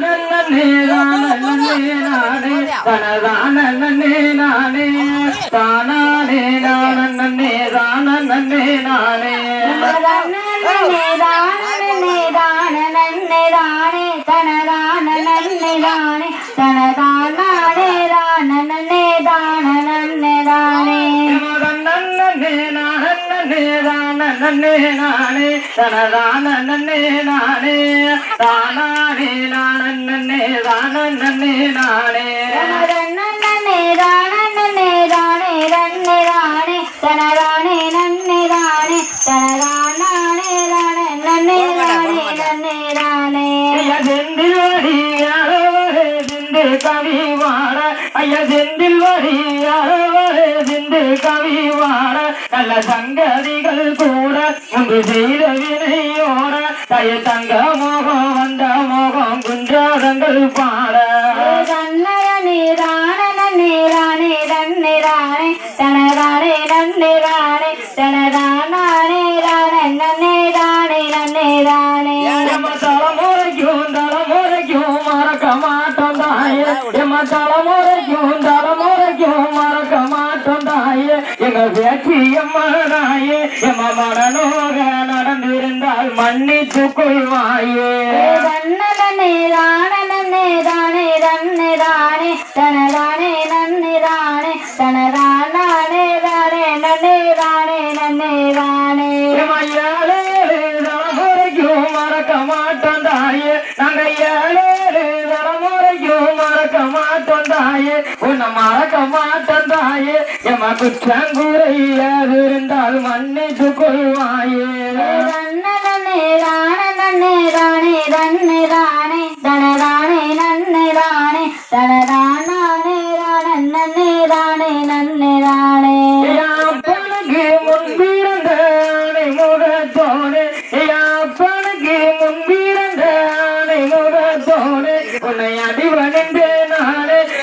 நன்னே நானே நானே தனதான நன்னே நானே தானானே நானே தானே நானே நன்னே நானே நானே தனதான நன்னே நானே தானானே நானே தானே நானே. கவி வாட ஐயா செந்தில் வடி யாரவரே சிந்து கவி வாட. நல்ல சங்கதிகள் கூட முன்பு செய்த வினையோட தய தங்க மோகம் வந்த மோகம் குஞ்சாதங்கள் பாட. எம்ம தலைமுறைக்கும் தலைமுறைக்கும் மறக்க மாட்டோம் தாயே எங்க எம்ம நாயே எம்ம மனநோக நடந்திருந்தால் மன்னித்து கொள்வாயே. எம்ம ஏழு தலைமுறைக்கும் மறக்க மறக்க மாட்டோம் தாயே எம்ம குற்றங்குறையாது இருந்தால் மன்னித்து கொள்வாயே அப்பனுக்கு முன்பிருந்த ஆணை முகத்தோடு அப்பனுக்கு முன்பிருந்த ஆணை முகத்தோடு உன்னை அடிவணிந்து நானே.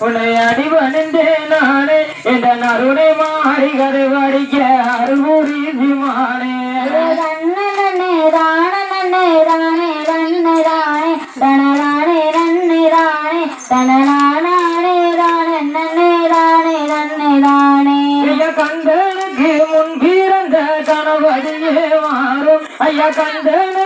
உன்னை அடிவணிந்தே நானே. இந்த நருணை மாறி கதை படிக்க அருள்புரி சிமானே ஐயா கந்தனுக்கு முன்பிருந்த கணவதியே மாறும். ஐயா கந்தனுக்கு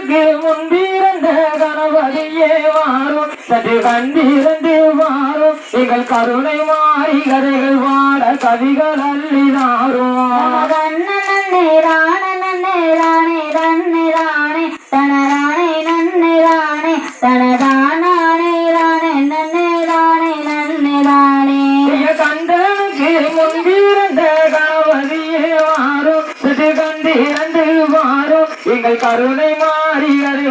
கண்டிருந்து மாறும் எங்கள் கருணை மாறி கதைகள் வாட கவிகள் அள்ளினாரும் ஐயா முன்பிருந்த கணவதியே மாறும் கண்டிருந்து மாறும் எங்கள் கருணை மாறி கதை